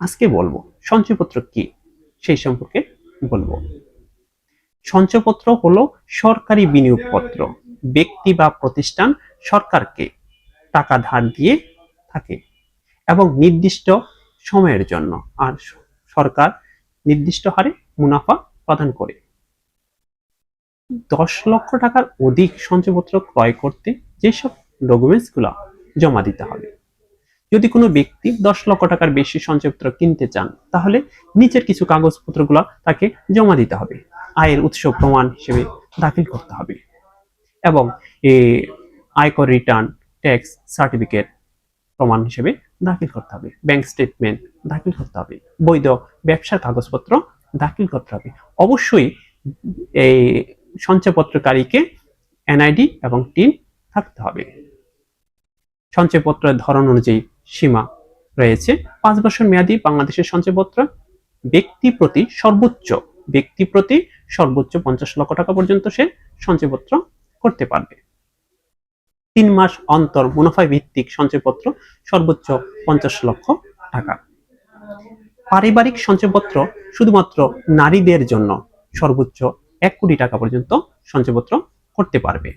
আজকে বলব, সঞ্চয়পত্র কি? সেই সম্পর্কে বলব। সঞ্চয়পত্র হলো সরকারি বিনিয়োগপত্র, ব্যক্তি বা প্রতিষ্ঠান সরকারকে টাকা ধার দিয়ে থাকে এবং নির্দিষ্ট সময়ের জন্য আর সরকার নির্দিষ্ট হারে মুনাফা প্রদান করে। দশ লক্ষ টাকার অধিক সঞ্চয়পত্র ক্রয় করতে যেসব ডকুমেন্টসগুলো জমা দিতে হবে যদি কোনো ব্যক্তি দশ লক্ষ টাকার বেশি সঞ্চয়পত্র কিনতে চান, তাহলে নিচের কিছু কাগজপত্রগুলো তাকে জমা দিতে হবে। আয়ের উৎস প্রমাণ হিসেবে দাখিল করতে হবে। এবং আয়কর রিটার্ন, ট্যাক্স, সার্টিফিকেট প্রমাণ হিসেবে দাখিল করতে হবে। ব্যাংক স্টেটমেন্ট দাখিল করতে হবে। বৈধ ব্যবসার কাগজপত্র দাখিল করতে হবে। অবশ্যই এই সঞ্চয়পত্রকারীকে এনআইডি এবং টিন থাকতে হবে। সঞ্চয়পত্রের ধরন অনুযায়ী সীমা রয়েছে। পাঁচ বছর মেয়াদী বাংলাদেশের সঞ্চয়পত্র ব্যক্তি প্রতি সর্বোচ্চ, ব্যক্তি প্রতি সর্বোচ্চ পঞ্চাশ লক্ষ টাকা পর্যন্ত সে সঞ্চয়পত্র করতে পারবে। তিন মাস অন্তর মুনাফা ভিত্তিক সঞ্চয়পত্র সর্বোচ্চ পঞ্চাশ লক্ষ টাকা। পারিবারিক সঞ্চয়পত্র শুধুমাত্র নারীদের জন্য সর্বোচ্চ এক কোটি টাকা পর্যন্ত সঞ্চয়পত্র করতে পারবে।